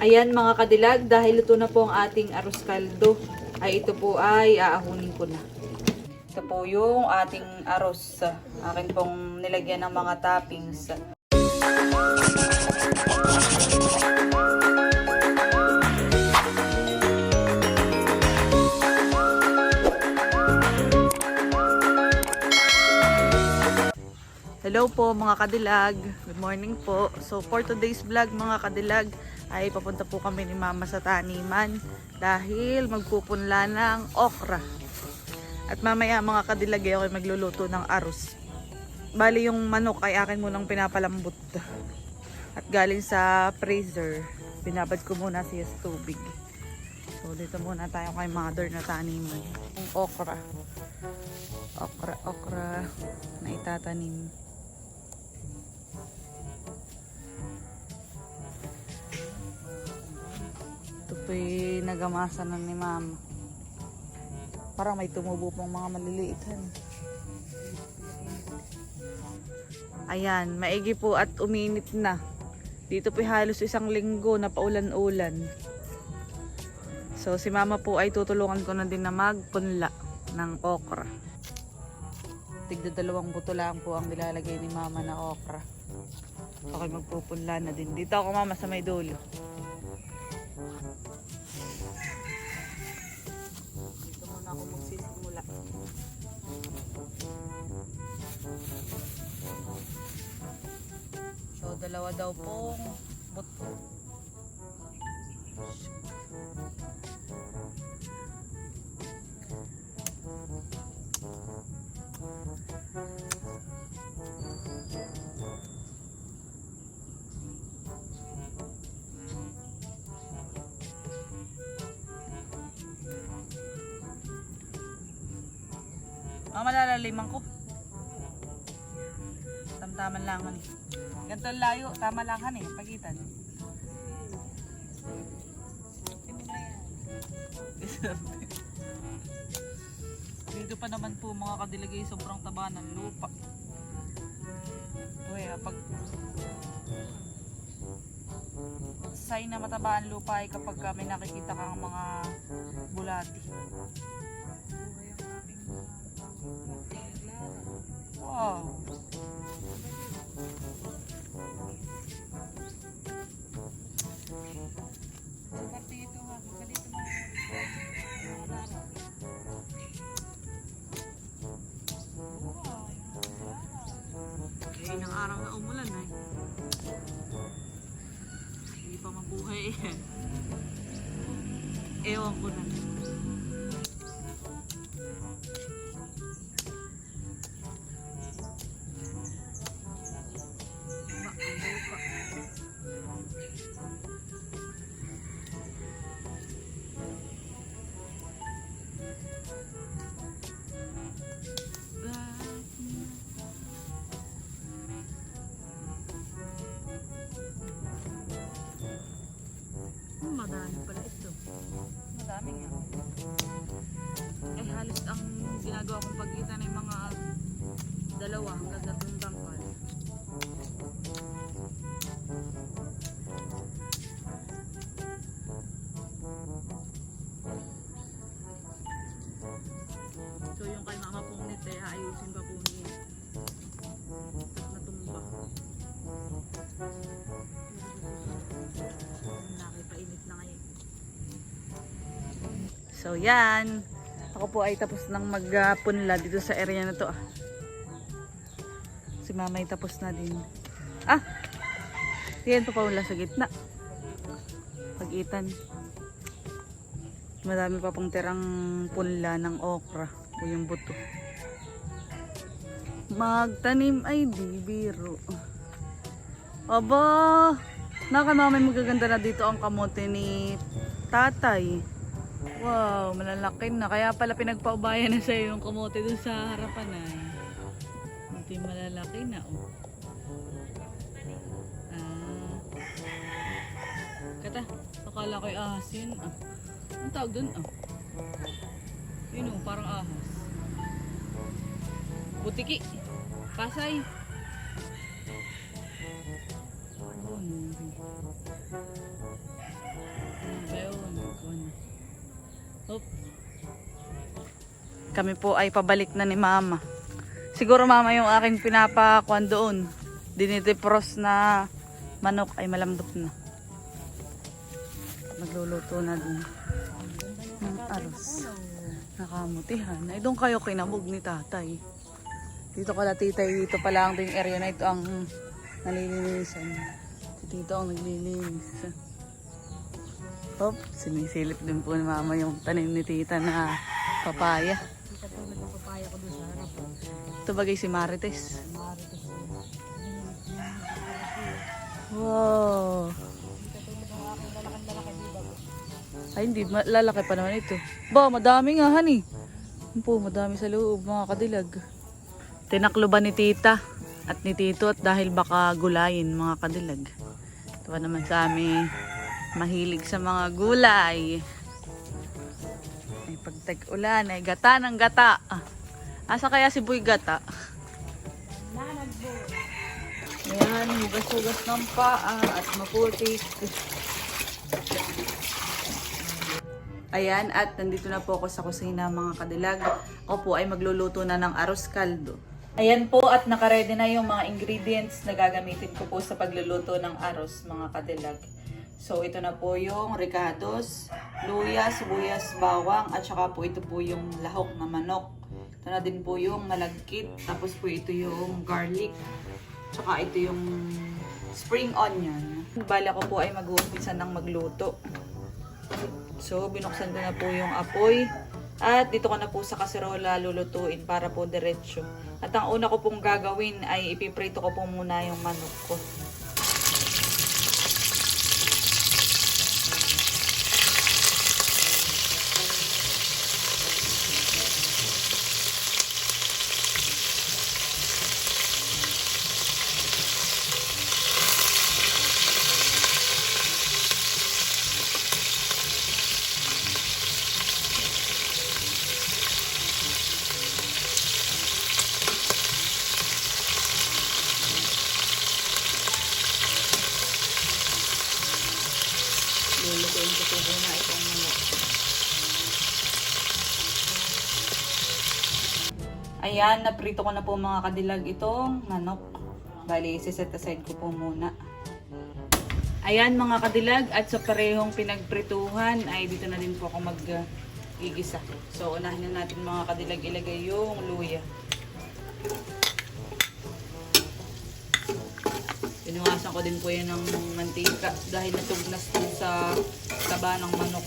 Ayan mga kadilag, dahil luto na po ang ating arroz kaldo, ay ito po ay aahunin ko na. Ito po yung ating arroz. Akin pong nilagyan ng mga toppings. Hello po mga kadilag. Good morning po. So for today's vlog mga kadilag ay papunta po kami ni Mama sa taniman dahil magpupunla ng okra. At mamaya mga kadilag ay ako ay magluluto ng arroz. Bali yung manok ay akin munang pinapalambot. At galing sa freezer, binabad ko muna siya sa tubig. So dito muna tayo kay mother na taniman. Yung okra. Okra, okra na itatanim. Ito po'y nagamasa na ni mama. Parang may tumubo pang mga maliliitan. Ayan, maigi po at uminit na. Dito po'y halos isang linggo na paulan-ulan. So si mama po ay tutulungan ko na din na magpunla ng okra. Tigda dalawang buto lang po ang nilalagay ni mama na okra. Okay, magpupunla na din. Dito ako mama sa may dulo. Dalawa daw pong buto. Mama, lalaliman ko. Tamtaman lang han eh. Ganito layo, tama lang han eh, pagitan. Dito pa naman po mga kadilagay sobrang taba ng lupa. Uy, ah, pag sign na mataba ang lupa ay kapag ka may nakikita kang mga bulati. Wow. Ewan ko na. Dalawa hanggang tatlong dangkal. So yung kay mama pong nito ay ayusin pa po niya. Natumba. Nakipainit na ngayon. So yan. Ako po ay tapos nang magpunla dito sa area na to. Ah. Si mama ay tapos na din. Ah! Yan pa paula sa gitna. Pagitan. Madami pa pong tirang punla ng okra o yung buto. Magtanim ay di. Aba! Naka mama magaganda na dito ang kamote ni tatay. Wow, malalaki na. Kaya pala pinagpaubayan na sa'yo yung kamote dun sa harapan ay. Tata, akala ko asin. Ah. Ang tawag doon? Ah. Yun oh, parang ahas. Butiki. Pasay. Doon. Bayon. Oh, Hop. Kami po ay pabalik na ni mama. Siguro mama yung aking pinapakuan doon. Dinitipros na manok ay malambot na. Nagluluto na din. Ng aros. Nakamutihan. Ay doon kayo kinabog ni tatay. Dito kala titay, dito pa lang din area na ito ang nalilinisan. Si tito ang naglilinis. Hop, sinisilip din po ni mama yung tanim ni tita na papaya. Kita po nagpapapaya ko doon sa harap. Ito bagay si Marites. Wow. Ay, hindi. Lalaki pa naman ito. Ba, madami nga, honey. Po, madami sa loob, mga kadilag. Tinaklo ba ni tita at ni tito at dahil baka gulayin, mga kadilag. Ito naman sa amin, mahilig sa mga gulay. Ay, pag tag-ulan, ay gata ng gata. Ah, Asa kaya si Boy Gata? Ayan, hugas-hugas ng paa at maputik. Ayan, at nandito na po ako sa kusina mga kadilag. Ako po ay magluluto na ng aros kaldo. Ayan po at nakaredy na yung mga ingredients na gagamitin ko po sa pagluluto ng aros mga kadilag. So ito na po yung ricados, luya, sibuyas, bawang at saka po ito po yung lahok na manok. Ito na din po yung malagkit, tapos po ito yung garlic, Tsaka ito yung spring onion. Bala ko po ay mag-uumpisa ng magluto. So, binuksan ko na po yung apoy. At dito ko na po sa kaserola lulutuin para po diretsyo. At ang una ko pong gagawin ay ipiprito ko po muna yung manok ko. Lulutuin ko po muna itong manok. Ayan, naprito ko na po mga kadilag itong manok. Bali, isiset aside ko po muna. Ayan mga kadilag at sa parehong pinagprituhan ay dito na din po ako mag uh. So unahin na natin mga kadilag ilagay yung luya. Pinuwasan ko din po yan ng mantika dahil natugnas din sa taba ng manok.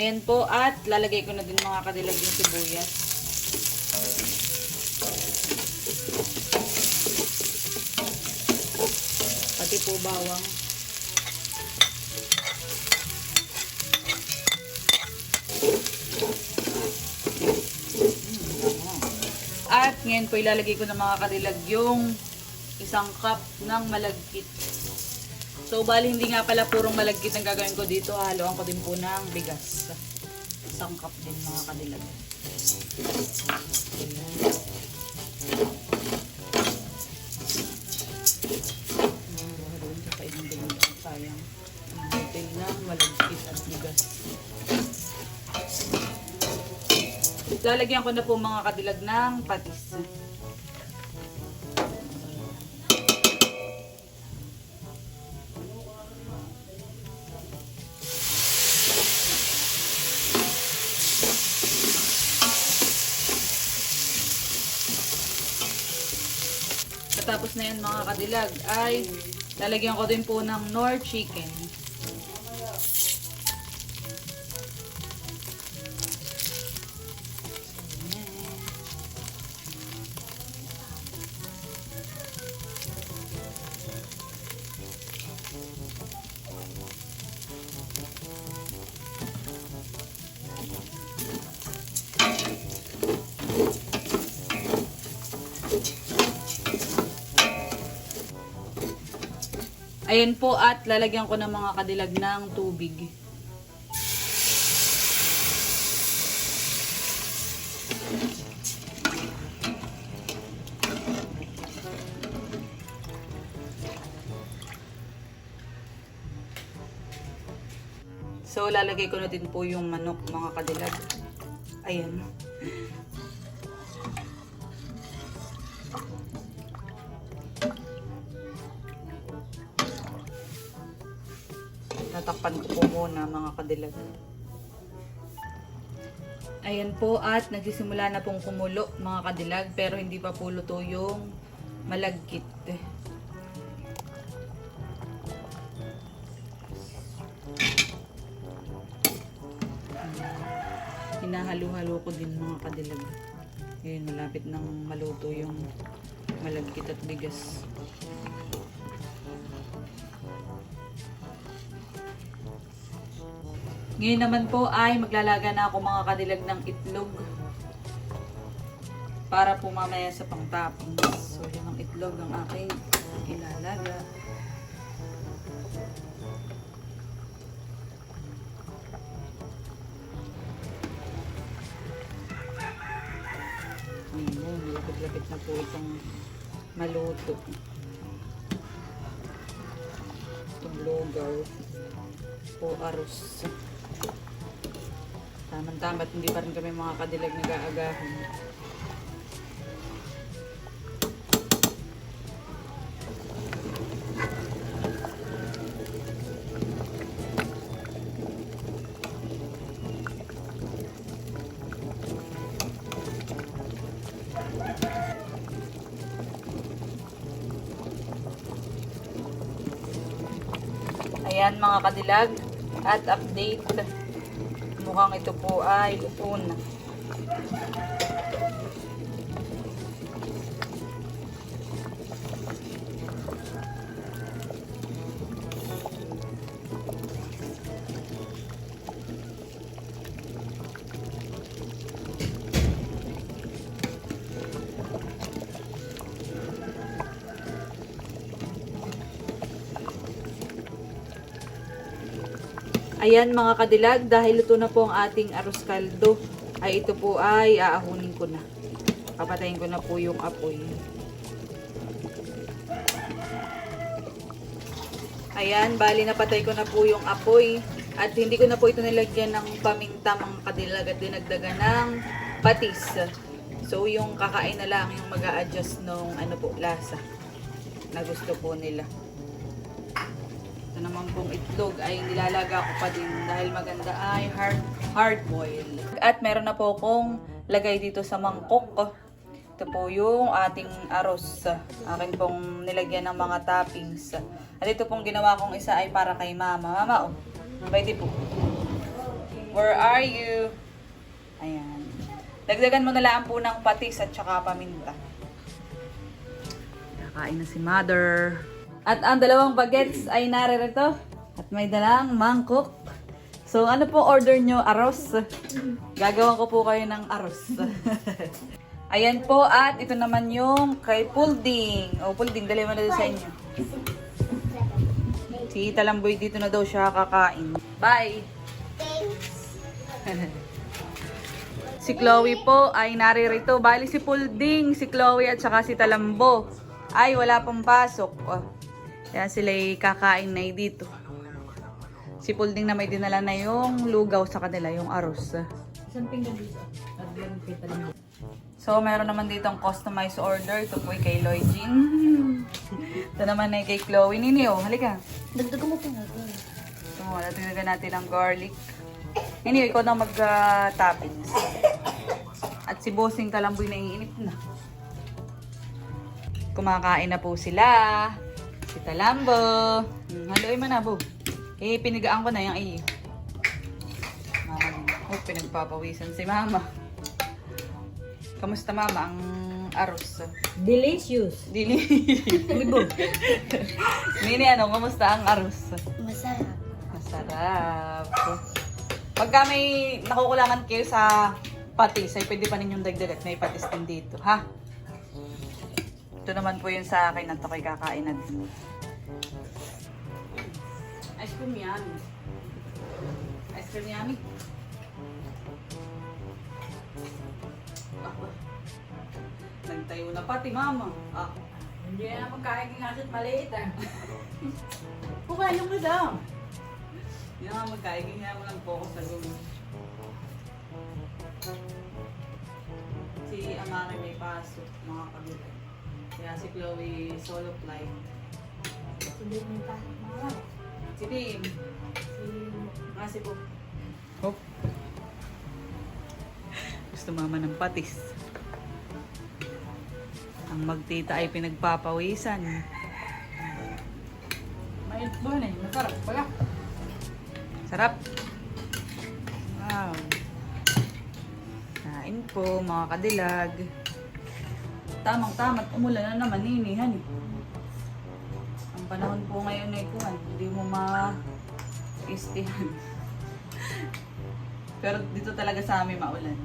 Ayan po at lalagay ko na din mga kadilag yung sibuyas. Pati po bawang. At ngayon po ilalagay ko na mga kadilag yung isang cup ng malagkit. So, bali hindi nga pala purong malagkit ang gagawin ko dito. Haluan ko din po ng bigas. Isang cup din mga kadilag. Ayan. Lalagyan ko na po mga kadilag ng patis. Katapos na yan mga kadilag ay lalagyan ko din po ng nor chicken. Ayan po at lalagyan ko ng mga kadilag ng tubig. So, lalagay ko na din po yung manok, mga kadilag. Ayan. Tatakpan ko po muna, mga kadilag. Ayan po at nagsisimula na pong kumulo mga kadilag pero hindi pa po luto yung malagkit. Hinahalo-halo ko din mga kadilag. Ngayon malapit nang maluto yung malagkit at bigas. Ngayon naman po ay maglalaga na ako mga kadilag ng itlog. Para po mamaya sa pang-toppings. So, yun ang itlog ang aking ilalaga. Ayan, malapit-lapit na po itong maluto. Itong lugaw o arroz. Tamang-tama at hindi pa rin kami mga kadilag nag-aagahan. Ayan mga kadilag at update. Mukhang ito po ay luto Ayan mga kadilag, dahil luto na po ang ating arroz kaldo, ay ito po ay aahunin ko na. Papatayin ko na po yung apoy. Ayan, bali napatay ko na po yung apoy. At hindi ko na po ito nilagyan ng paminta mga kadilag at dinagdagan ng patis. So yung kakain na lang yung mag adjust nung ano po, lasa na gusto po nila. Ito naman pong itlog ay nilalaga ko pa din dahil maganda ay hard, hard boil. At meron na po akong lagay dito sa mangkok. Ito po yung ating arroz. Akin pong nilagyan ng mga toppings. At ito pong ginawa kong isa ay para kay mama. Mama, oh. Pwede po. Where are you? Ayan. Dagdagan mo na lang po ng patis at saka paminta. Kakain na si mother. At ang dalawang bagets ay naririto. At may dalang mangkok. So, ano po order nyo? Aros. Gagawan ko po kayo ng aros. Ayan po. At ito naman yung kay Pulding. O, Pulding, dali mo na sa inyo. Si Talamboy dito na daw siya kakain. Bye! Si Chloe po ay naririto. Bali si Pulding, si Chloe at saka si Talambo. Ay, wala pang pasok. Oh. Kaya sila kakain na dito. Si Pulding na may dinala na yung lugaw sa kanila, yung arroz. Isang pinggan dito. So, meron naman dito ang customized order. Ito po ay kay Lloyd Jean. Ito naman ay kay Chloe. Nini, oh, halika. Dagdag mo pa nga. So, natagdagan natin ang garlic. Nini, ikaw na mag-toppings. At si Bossing Talamboy na iinip na. Kumakain na po sila. Si Talambo. Hmm, haluin mo na, bo. Eh, pinigaan ko na yung iyo. Mama din. Oh, pinagpapawisan si mama. Kamusta mama ang arroz? Delicious. Dili. Libo. Nini, ano, kamusta ang arroz? Masarap. Masarap. Pagka may nakukulangan kayo sa patis, ay pwede pa ninyong dagdag at may patis din dito, ha? Ito naman po yun sa akin at ako'y kakain na din. Ice cream yan. Ice cream yummy. Ah, Nagtayo na pati, mama. Ah. Hindi na pagkain ng asit maliit ah. Kumain mo daw. Yan mga magkaiging nga mo lang ako sa gulo. Si Amari may pasok, mga kabilang. Kaya si Chloe solo flight. Mo pa. Mga. Si Tim, Si... kasi po. Hop. Gusto mama ng patis. Ang magtita ay pinagpapawisan. Mainit ba na eh? Masarap pala. Sarap. Wow. Kain po mga kadilag. Tamang tamat umulan na naman ninihan. eh. Ang panahon po ngayon ay kuhan, hindi mo ma istihan. Pero dito talaga sa amin maulan.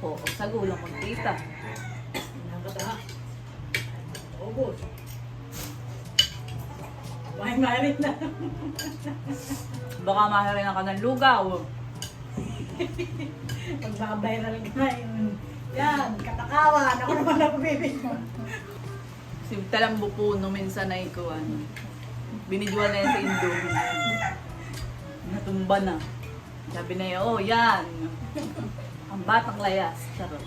Oo, sa gulang magtita. Nakakata. Ubus. May-marit na. Baka mahirin ka ng lugaw. Magbabiral ka yun. Yan, katakawan. Ako naman ang bibig mo. Si Talambo po no minsan ay ko ano. Binidwal na yan sa Indomie. Natumba na. Sabi na yun, oh yan. Ang batang layas. Charot.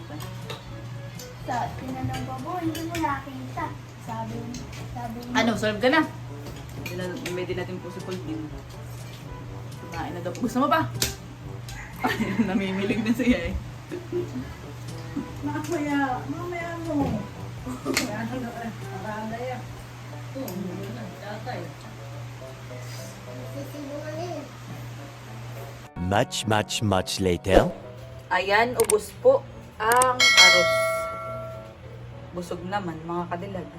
Sa tinanong ko po, hindi mo nakita. Sabi, sabi niya, Ano, solve ka na? Imedi natin po si Paul din. Kumain na daw. Gusto mo pa? Namimilig na siya eh. Mamaya, mamaya mo. Ano na, parada yan. Ito, hindi na, tatay. Much, much, much later. Ayan, ubos po ang aros. Busog naman mga kadilag.